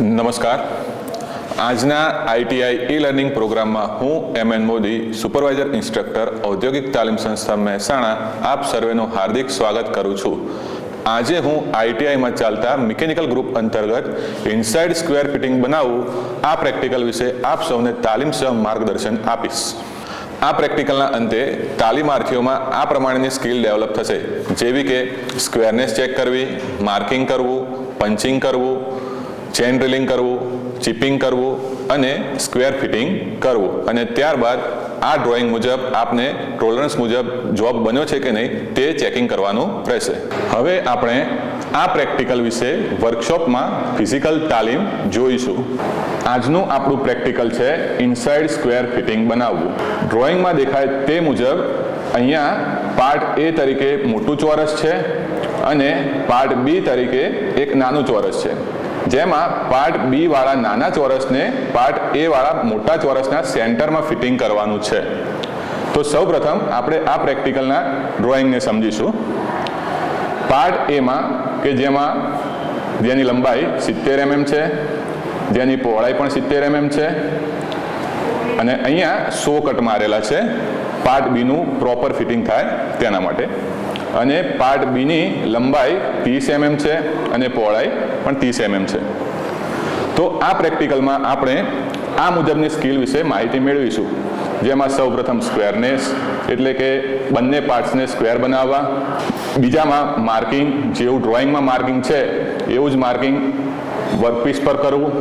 નમસ્કાર. આજના આઈટીઆઈ ઈ લર્નિંગ પ્રોગ્રામમાં હું M N Modi, supervisor instructor, ઔદ્યોગિક તાલીમ સંસ્થા મહેસાણા, આપ સર્વેનું હાર્દિક સ્વાગત કરું છું. આજે હું આઈટીઆઈમાં ચાલતા મિકેનિકલ ગ્રુપ અંતર્ગત ઇનસાઇડ સ્ક્વેર ફિટિંગ બનાવવું આ પ્રેક્ટિકલ વિશે આપ સૌને તાલીમ સહ માર્ગદર્શન આપીશ. આ પ્રેક્ટિકલના અંતે તાલીમાર્થીઓમાં આ પ્રમાણેની સ્કિલ ડેવલપ થશે, જેવી કે સ્ક્વેરનેસ ચેક કરવી, માર્કિંગ કરવું, પંચિંગ કરવું ચેન ડ્રિલિંગ કરવું ચિપિંગ કરવું અને સ્ક્વેર ફિટિંગ કરવું. અને ત્યારબાદ આ ડ્રોઈંગ મુજબ આપને ટોલરન્સ મુજબ જોબ બન્યો છે કે નહીં તે ચેકિંગ કરવાનું રહેશે. હવે આપણે આ પ્રેક્ટિકલ વિશે વર્કશોપમાં ફિઝિકલ તાલીમ જોઈશું. આજનું આપણું પ્રેક્ટિકલ છે ઇનસાઇડ સ્ક્વેર ફિટિંગ બનાવવું. ડ્રોઈંગમાં દેખાય તે મુજબ અહીંયા પાર્ટ એ તરીકે મોટું ચોરસ છે અને પાર્ટ બી તરીકે એક નાનું ચોરસ છે. જેમાં પાર્ટ બી વાળા નાના ચોરસને પાર્ટ એ વાળા મોટા ચોરસના સેન્ટરમાં ફિટિંગ કરવાનું છે. તો સૌપ્રથમ આપણે આ પ્રેક્ટિકલના ડ્રોઈંગને સમજીશું. પાર્ટ એમાં કે જેમાં જેની લંબાઈ સિત્તેર એમએમ છે, જેની પહોળાઈ પણ સિત્તેર એમએમ છે, અને અહીંયા સો કટ મારેલા છે. પાર્ટ બીનું પ્રોપર ફિટિંગ થાય તેના માટે. અને પાર્ટ બીની લંબાઈ ત્રીસ એમએમ છે અને પહોળાઈ પણ ત્રીસ એમએમ છે. તો આ પ્રેક્ટિકલમાં આપણે આ મુજબની સ્કિલ વિશે માહિતી મેળવીશું. જેમાં સૌપ્રથમ સ્ક્વેરનેસ એટલે કે બંને પાર્ટ્સને સ્ક્વેર બનાવવા. બીજામાં માર્કિંગ, જેવું ડ્રોઈંગમાં માર્કિંગ છે, એવું જ માર્કિંગ વર્કપીસ પર કરવું.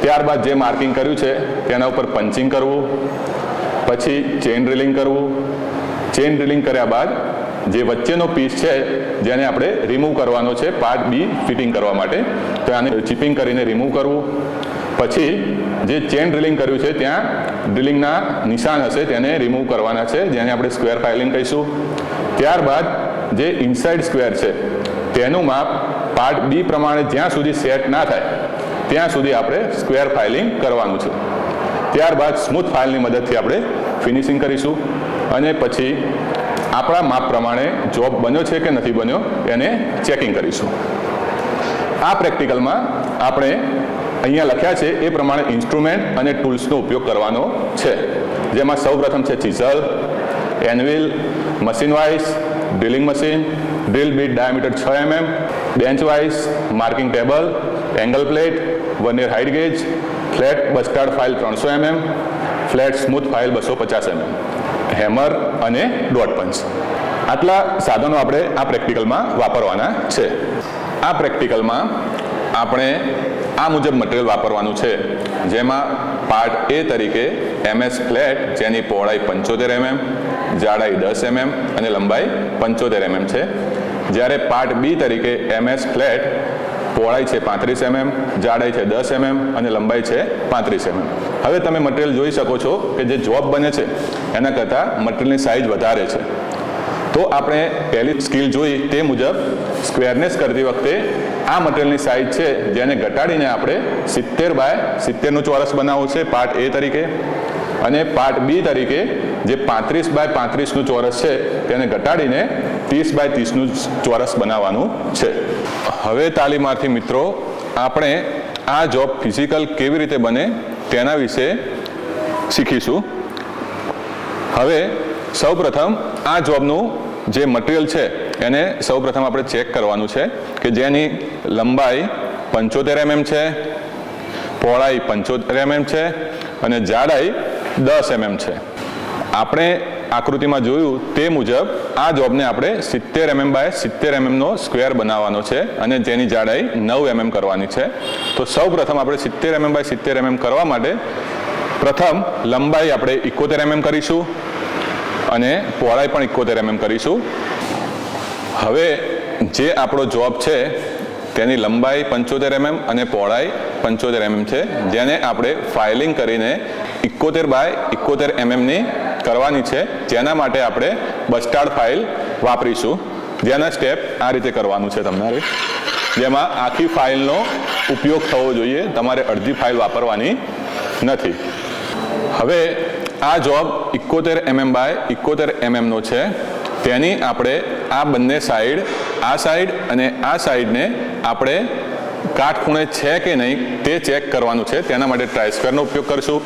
ત્યારબાદ જે માર્કિંગ કર્યું છે, તેના ઉપર પંચિંગ કરવું. પછી ચેન ડ્રિલિંગ કરવું. ચેન ડ્રિલિંગ કર્યા બાદ જે વચ્ચેનો પીસ છે, જેને આપણે રિમૂવ કરવાનો છે પાર્ટ બી ફિટિંગ કરવા માટે. તો આને ચિપિંગ કરીને રિમૂવ કરવું. પછી જે ચેન ડ્રિલિંગ કર્યું છે, ત્યાં ડ્રિલિંગના નિશાન હશે, તેને રિમૂવ કરવાના છે, જેને આપણે સ્ક્વેર ફાઇલિંગ કહીશું. ત્યારબાદ જે ઇનસાઇડ સ્ક્વેર છે, તેનું માપ પાર્ટ બી પ્રમાણે જ્યાં સુધી સેટ ના થાય, ત્યાં સુધી આપણે સ્ક્વેર ફાઇલિંગ કરવાનું છે. ત્યારબાદ સ્મૂથ ફાઇલની મદદથી આપણે ફિનિશિંગ કરીશું. અને પછી આપણા માપ પ્રમાણે જોબ બન્યો છે કે નથી બન્યો, એને ચેકિંગ કરીશું. આ પ્રેક્ટિકલમાં આપણે અહીંયા લખ્યા છે, એ પ્રમાણે ઇન્સ્ટ્રુમેન્ટ અને ટૂલ્સનો ઉપયોગ કરવાનો છે. જેમાં સૌપ્રથમ છે chisel anvil machine vice drilling machine drill bit diameter છ MM bench vice marking table angle plate vernier height gauge flat bastard file ત્રણસો એમએમ ફ્લેટ સ્મૂથ ફાઇલ બસો પચાસ એમએમ હેમર અને ડોટ પંચ. આટલા સાધનો આપણે આ પ્રેક્ટિકલમાં વાપરવાના છે. આ પ્રેક્ટિકલમાં આપણે આ મુજબ મટીરિયલ વાપરવાનું છે. જેમાં પાર્ટ એ તરીકે એમએસ ફ્લેટ જેની પહોળાઈ પંચોતેર એમએમ જાડાઈ દસ એમએમ અને લંબાઈ પંચોતેર એમએમ છે. જ્યારે પાર્ટ બી તરીકે એમએસ ફ્લેટ પહોળાઈ છે પાંત્રીસ એમએમ, જાડાઈ છે દસ એમએમ અને લંબાઈ છે પાંત્રીસ એમએમ. હવે તમે મટીરિયલ જોઈ શકો છો કે જે જોબ બને છે, એના કરતાં મટીરિયલની સાઇઝ વધારે છે. તો આપણે પહેલી સ્કિલ જોઈ તે મુજબ સ્ક્વેરનેસ કરતી વખતે આ મટીરિયલની સાઇઝ છે જેને ઘટાડીને આપણે સિત્તેર બાય સિત્તેરનું ચોરસ બનાવવું છે પાર્ટ એ તરીકે. અને પાર્ટ બી તરીકે જે પાંત્રીસ બાય પાંત્રીસનું ચોરસ છે, તેને ઘટાડીને ત્રીસ બાય ત્રીસનું ચોરસ બનાવવાનું છે. હવે તાલીમાર્થી મિત્રો, આપણે આ જોબ ફિઝિકલ કેવી રીતે બને તેના વિશે શીખીશું. હવે સૌપ્રથમ આ જોબનું જે મટીરિયલ છે, એને સૌપ્રથમ આપણે ચેક કરવાનું છે કે જેની લંબાઈ પંચોતેર એમએમ છે, પહોળાઈ પંચોતેર એમએમ છે અને જાડાઈ દસ એમએમ છે. આપણે આકૃતિમાં જોયું તે મુજબ આ જોબને આપણે સિત્તેર એમએમ બાય સિત્તેર એમએમનો સ્ક્વેર બનાવવાનો છે અને જેની જાડાઈ નવ એમએમ કરવાની છે. તો સૌ પ્રથમ આપણે સિત્તેર એમએમ બાય સિત્તેર એમએમ કરવા માટે પ્રથમ લંબાઈ આપણે ઇકોતેર એમએમ કરીશું અને પહોળાઈ પણ ઇકોતેર એમએમ કરીશું. હવે જે આપણો જોબ છે તેની લંબાઈ પંચોતેર એમએમ અને પહોળાઈ પંચોતેર એમએમ છે. જેને આપણે ફાઇલિંગ કરીને ઇકોતેર બાય ઇકોતેર એમએમની કરવાની છે. જેના માટે આપણે બસ્ટાર્ડ ફાઇલ વાપરીશું. જેના સ્ટેપ આ રીતે કરવાનું છે તમારે જેમાં આખી ફાઇલનો ઉપયોગ થવો જોઈએ. તમારે અડધી ફાઇલ વાપરવાની નથી. હવે આ જોબ ઇકોતેર એમએમ બાય ઇકોતેર એમએમનો છે. તેની આપણે આ બંને સાઈડ, આ સાઈડ અને આ સાઈડને આપણે કાટખૂણે છે કે નહીં તે ચેક કરવાનું છે. તેના માટે ટ્રાયસ્ક્વેરનો ઉપયોગ કરશું.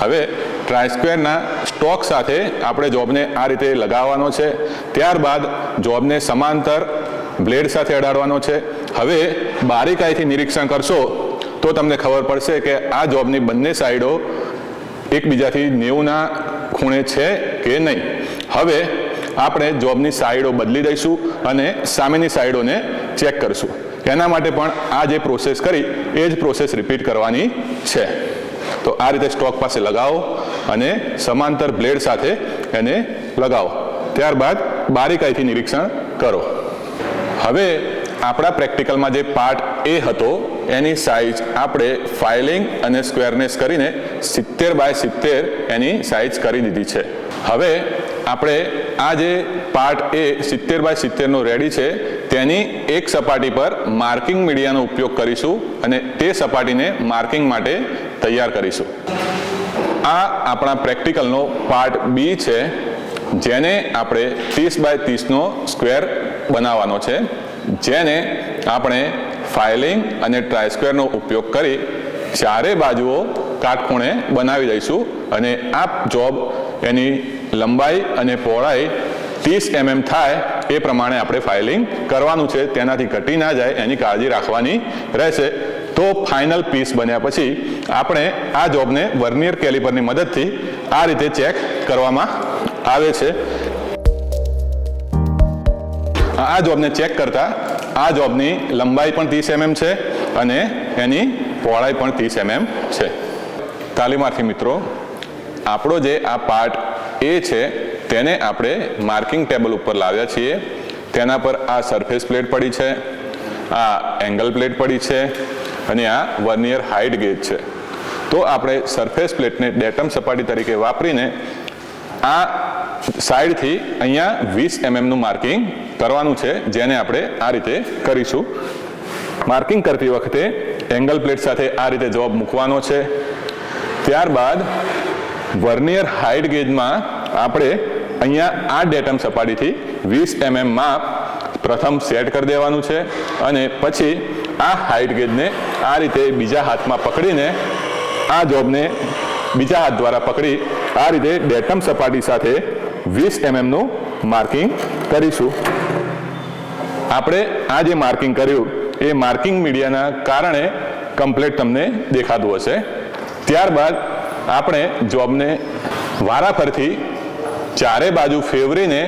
હવે ટ્રાયસ્ક્વેરના સ્ટોક સાથે આપણે જોબને આ રીતે લગાવવાનો છે. ત્યારબાદ જોબને સમાંતર બ્લેડ સાથે અડાડવાનો છે. હવે બારીકાઈથી નિરીક્ષણ કરશો તો તમને ખબર પડશે કે આ જોબની બંને સાઈડો એકબીજાથી નેવુંના ખૂણે છે કે નહીં. હવે આપણે જોબની સાઈડો બદલી દઈશું અને સામેની સાઈડોને ચેક કરશું. એના માટે પણ આ જે પ્રોસેસ કરી, એ જ પ્રોસેસ રિપીટ કરવાની છે. તો આ રીતે સ્ટોક પાસે લગાવો. અને સમાંતર બ્લેડ સાથે એને લગાવો. ત્યારબાદ બારીકાઈથી નિરીક્ષણ કરો. હવે આપણા પ્રેક્ટિકલમાં જે પાર્ટ એ હતો, એની સાઇઝ આપણે ફાઇલિંગ અને સ્ક્વેરનેસ કરીને સિત્તેર બાય સિત્તેર એની સાઇઝ કરી દીધી છે. હવે આપણે આ જે પાર્ટ એ સિત્તેર બાય સિત્તેરનો રેડી છે, તેની એક સપાટી પર માર્કિંગ મીડિયાનો ઉપયોગ કરીશું અને તે સપાટીને માર્કિંગ માટે તૈયાર કરીશું. આ આપણા પ્રેક્ટિકલનો પાર્ટ બી છે, જેને આપણે ત્રીસ બાય ત્રીસનો સ્ક્વેર બનાવવાનો છે. જેને આપણે ફાઇલિંગ અને ટ્રાયસ્ક્વેરનો ઉપયોગ કરી ચારે બાજુઓ કાટખૂણે બનાવી દઈશું. અને આ જોબ એની લંબાઈ અને પહોળાઈ ત્રીસ એમએમ થાય એ પ્રમાણે આપણે ફાઇલિંગ કરવાનું છે. તેનાથી ઘટી ના જાય, એની કાળજી રાખવાની રહેશે. તો ફાઇનલ પીસ બન્યા પછી આપણે આ જોબને વર્નિયર કેલિપરની મદદથી આ રીતે ચેક કરવામાં આવે છે. આ જોબને ચેક કરતા આ જોબની લંબાઈ પણ ત્રીસ એમએમ છે અને એની પહોળાઈ પણ ત્રીસ એમએમ છે. તાલીમાર્થી મિત્રો, આપણો જે આ પાર્ટ એ છે, તેને આપણે માર્કિંગ ટેબલ ઉપર લાવ્યા છીએ. તેના પર આ સરફેસ પ્લેટ પડી છે, આ એંગલ પ્લેટ પડી છે અને આ વર્નિયર હાઇટ ગેજ છે. તો આપણે સરફેસ પ્લેટને ડેટમ સપાટી તરીકે વાપરીને આ સાઈડથી અહીંયા વીસ એમએમનું માર્કિંગ કરવાનું છે, જેને આપણે આ રીતે કરીશું. માર્કિંગ કરતી વખતે એંગલ પ્લેટ સાથે આ રીતે જવાબ મૂકવાનો છે. ત્યારબાદ વર્નિયર હાઇટ ગેજમાં આપણે અહીંયા આ ડેટમ સપાટીથી વીસ એમએમ માપ પ્રથમ સેટ કરી દેવાનું છે અને પછી આ હાઇટ ગેજને આ રીતે બીજા હાથમાં પકડીને આ જોબને બીજા હાથ દ્વારા પકડી આ રીતે ડેટમ સપાટી સાથે વીસ એમએમનું માર્કિંગ કરીશું. આપણે આ જે માર્કિંગ કર્યું, એ માર્કિંગ મીડિયાના કારણે કમ્પ્લેટ તમને દેખાતું હશે. ત્યારબાદ આપણે જોબને વારાફરથી ચારે બાજુ ફેવરીને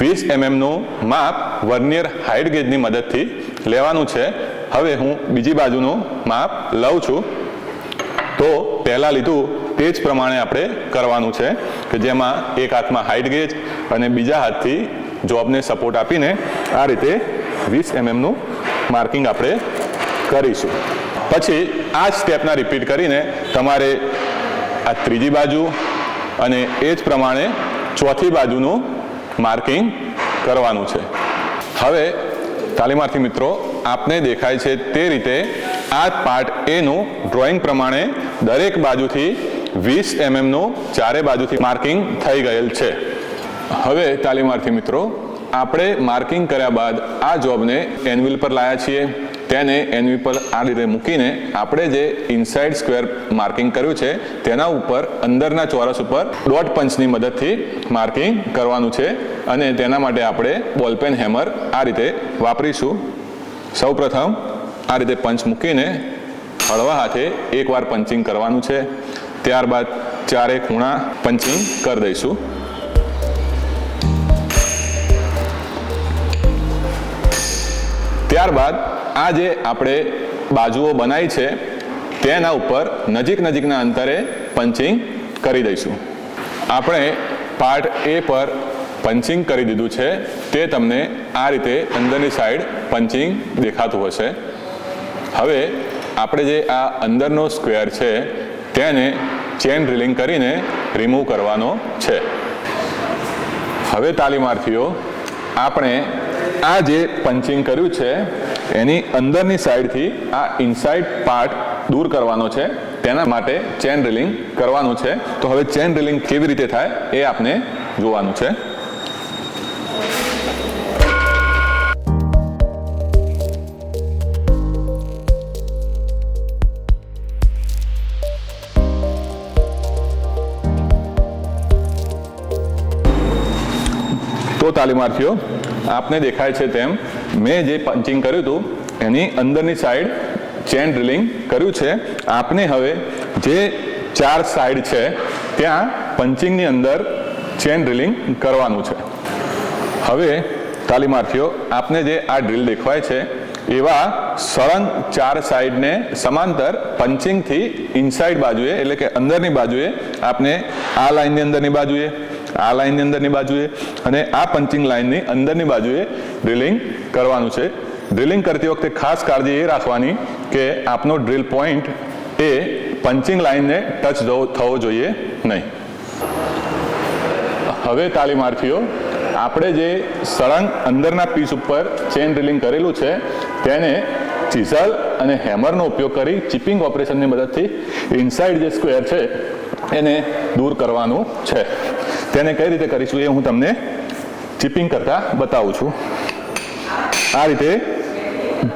વીસ એમએમનું માપ વર્નિયર હાઇટ ગેજની મદદથી લેવાનું છે. હવે હું બીજી બાજુનું માપ લઉં છું. તો પહેલાં લીધું તે જ પ્રમાણે આપણે કરવાનું છે કે જેમાં એક હાથમાં હાઇટ ગેજ અને બીજા હાથથી જોબને સપોર્ટ આપીને આ રીતે વીસ એમએમનું માર્કિંગ આપણે કરીશું. પછી આ જ સ્ટેપના રિપીટ કરીને તમારે આ ત્રીજી બાજુ અને એ જ પ્રમાણે ચોથી બાજુનું માર્કિંગ કરવાનું છે. હવે તાલીમાર્થી મિત્રો, આપને દેખાય છે તે રીતે આ પાર્ટ એનું ડ્રોઈંગ પ્રમાણે દરેક બાજુથી વીસ એમએમનું ચારે બાજુથી માર્કિંગ થઈ ગયેલ છે. હવે તાલીમાર્થી મિત્રો, આપણે માર્કિંગ કર્યા બાદ આ જોબને એનવિલ પર લાયા છીએ. તેને એનવી પર આ રીતે મૂકીને આપણે જે ઇનસાઇડ સ્ક્વેર માર્કિંગ કર્યું છે, તેના ઉપર અંદરના ચોરસ ઉપર ડોટ પંચની મદદથી માર્કિંગ કરવાનું છે અને તેના માટે આપણે બોલપેન હેમર આ રીતે વાપરીશું. સૌપ્રથમ આ રીતે પંચ મૂકીને હળવા હાથે એકવાર પંચિંગ કરવાનું છે. ત્યારબાદ ચારે ખૂણા પંચિંગ કરી દઈશું. ત્યારબાદ આ જે આપણે બાજુઓ બનાવી છે, તેના ઉપર નજીક નજીકના અંતરે પંચિંગ કરી દઈશું. આપણે પાર્ટ એ પર પંચિંગ કરી દીધું છે, તે તમને આ રીતે અંદરની સાઈડ પંચિંગ દેખાતું હશે. હવે આપણે જે આ અંદરનો સ્ક્વેર છે, તેને ચેન ડ્રિલિંગ કરીને રિમૂવ કરવાનો છે. હવે તાલીમાર્થીઓ, આપણે આ જે પંચિંગ કર્યું છે, એની અંદરની સાઈડથી આ ઇનસાઇડ પાર્ટ દૂર કરવાનો છે, તેના માટે ચેન ડ્રિલિંગ કરવાનું છે. તો હવે ચેન ડ્રિલિંગ કેવી રીતે થાય, એ આપને જોવાનું છે. તો તાલીમાર્થીઓ? આપને દેખાય છે તેમ, મેં જે પંચિંગ કર્યું હતું, એની અંદરની સાઈડ ચેન ડ્રિલિંગ કર્યું છે. આપને હવે જે ચાર સાઈડ છે, ત્યાં પંચિંગની અંદર ચેન ડ્રિલિંગ કરવાનું છે. હવે, તાલીમાર્થીઓ, આપને જે આ ડ્રીલ દેખવાય છે, એવા સળંગ ચાર સાઈડને સમાંતર પંચિંગથી ઇનસાઇડ બાજુએ, એટલે કે અંદરની બાજુએ, આપને આ લાઇનની અંદરની બાજુએ આ લાઇનની અંદરની બાજુએ અને આ પંચિંગ લાઇનની અંદરની બાજુએ ડ્રિલિંગ કરવાનું છે. ડ્રિલિંગ કરતી વખતે ખાસ કાળજી એ રાખવાની કે આપનો ડ્રિલ પોઈન્ટ એ પંચિંગ લાઇનને ટચ થવો જોઈએ નહીં. હવે તાલીમાર્થીઓ આપણે જે સળંગ અંદરના પીસ ઉપર ચેન ડ્રિલિંગ કરેલું છે, તેને ચિઝલ અને હેમરનો ઉપયોગ કરી ચિપિંગ ઓપરેશનની મદદથી ઇનસાઇડ જે સ્ક્વેર છે, એને દૂર કરવાનું છે. તેને કઈ રીતે કરીશું એ હું તમને ચિપિંગ કરતા બતાવું છું. આ રીતે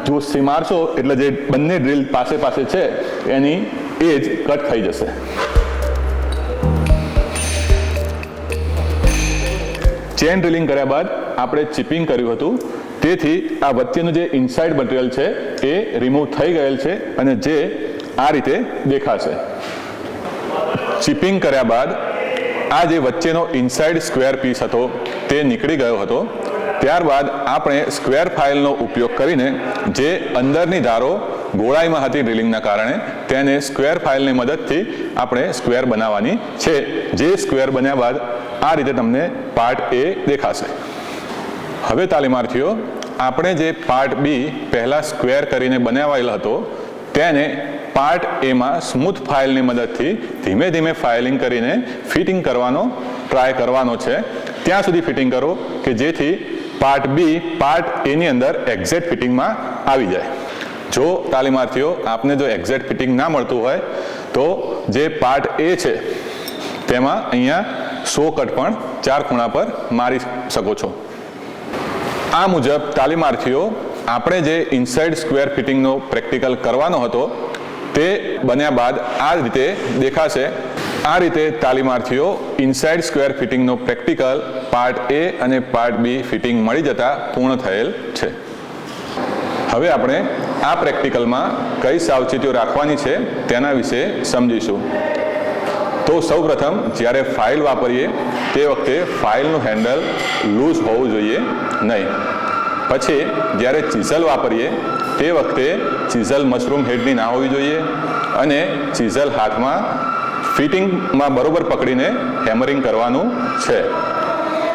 જો સીમારશો એટલે જે બંને ડ્રીલ પાસે પાસે છે, એની એજ કટ થઈ જશે. ચેન ડ્રિલિંગ કર્યા બાદ આપણે ચિપિંગ કર્યું હતું. તેથી આ વચ્ચેનું જે ઇનસાઇડ મટીરિયલ છે, એ રિમૂવ થઈ ગયેલ છે અને જે આ રીતે દેખાશે. ચિપિંગ કર્યા બાદ આ જે વચ્ચેનો ઇનસાઇડ સ્ક્વેર પીસ હતો, તે નીકળી ગયો હતો. ત્યારબાદ આપણે સ્ક્વેર ફાઇલનો ઉપયોગ કરીને જે અંદરની ધારો ગોળાઈમાં હતી ડ્રિલિંગના કારણે, તેને સ્ક્વેર ફાઇલની મદદથી આપણે સ્ક્વેર બનાવવાની છે. જે સ્ક્વેર બન્યા બાદ આ રીતે તમને પાર્ટ એ દેખાશે. હવે તાલીમાર્થીઓ, આપણે જે પાર્ટ બી પહેલાં સ્ક્વેર કરીને બનાવાયેલ હતો, તેને પાર્ટ એમાં સ્મૂથ ફાઇલની મદદથી ધીમે ધીમે ફાઇલિંગ કરીને ફિટિંગ કરવાનો ટ્રાય કરવાનો છે. ત્યાં સુધી ફિટિંગ કરો કે જેથી પાર્ટ બી, પાર્ટ એની અંદર એક્ઝેક્ટ ફિટિંગમાં આવી જાય. જો તાલીમાર્થીઓ, આપને જો એક્ઝેક્ટ ફિટિંગ ના મળતું હોય, તો જે પાર્ટ એ છે, તેમાં અહીંયા સો કટ પણ ચાર ખૂણા પર મારી શકો છો. આ મુજબ તાલીમાર્થીઓ, આપણે જે ઇનસાઇડ સ્ક્વેર ફિટિંગનો પ્રેક્ટિકલ કરવાનો હતો તે બન્યા બાદ આ રીતે દેખાશે. આ રીતે તાલીમાર્થીઓ ઇનસાઇડ સ્ક્વેર ફિટિંગનો પ્રેક્ટિકલ પાર્ટ એ અને પાર્ટ બી ફિટિંગ મળી જતા પૂર્ણ થયેલ છે. હવે આપણે આ પ્રેક્ટિકલમાં કઈ સાવચેતીઓ રાખવાની છે તેના વિશે સમજીશું. તો સૌપ્રથમ જ્યારે ફાઇલ વાપરીએ, તે વખતે ફાઇલનું હેન્ડલ લૂઝ હોવું જોઈએ નહીં. પછી જ્યારે ચીઝલ વાપરીએ, તે વખતે ચીઝલ મશરૂમ હેડની ના હોવી જોઈએ અને ચીઝલ હાથમાં ફિટિંગમાં બરોબર પકડીને હેમરિંગ કરવાનું છે.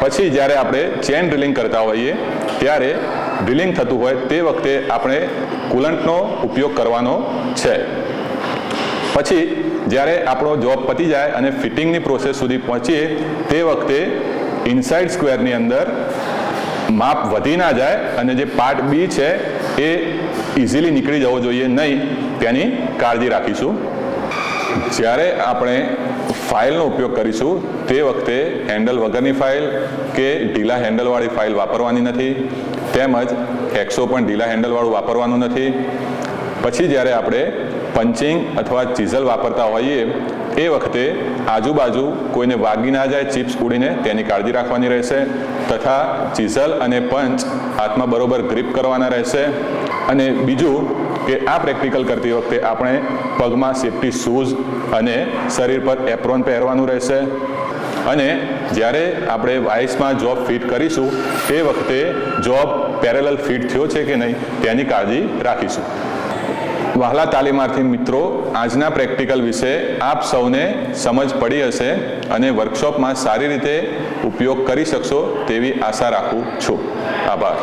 પછી જ્યારે આપણે ચેન ડ્રિલિંગ કરતા હોઈએ, ત્યારે ડ્રિલિંગ થતું હોય તે વખતે આપણે કુલન્ટનો ઉપયોગ કરવાનો છે. પછી જ્યારે આપણો જોબ પતી જાય અને ફિટિંગની પ્રોસેસ સુધી પહોંચીએ, તે વખતે ઇનસાઇડ સ્ક્વેરની અંદર માપ વધી ના જાય અને જે પાર્ટ બી છે એ ઇઝીલી નીકળી જવો જોઈએ, નહીં, તેની કાળજી રાખીશું. જ્યારે આપણે ફાઇલનો ઉપયોગ કરીશું, તે વખતે હેન્ડલ વગરની ફાઇલ કે ઢીલા હેન્ડલવાળી ફાઇલ વાપરવાની નથી, તેમજ એક્સો પણ ઢીલા હેન્ડલવાળું વાપરવાનું નથી. પછી જ્યારે આપણે પંચિંગ અથવા ચીઝલ વાપરતા હોઈએ એ વખતે આજુબાજુ કોઈને વાગી ના જાય, ચિપ્સ ઉડીને તેની કાળજી રાખવાની રહેશે તથા ચીઝલ અને પંચ હાથમાં બરોબર ગ્રીપ કરવાના રહેશે. અને બીજું કે આ પ્રેક્ટિકલ કરતી વખતે આપણે પગમાં સેફ્ટી શૂઝ અને શરીર પર એપ્રોન પહેરવાનું રહેશે. અને જ્યારે આપણે વાઇસમાં જોબ ફિટ કરીશું, તે વખતે જોબ પેરેલલ ફિટ થયો છે કે નહીં, તેની કાળજી રાખીશું. વહાલા તાલીમાર્થી મિત્રો, આજના પ્રેક્ટિકલ વિશે આપ સૌને સમજ પડી હશે અને વર્કશોપમાં સારી રીતે ઉપયોગ કરી શકશો તેવી આશા રાખું છું. આભાર.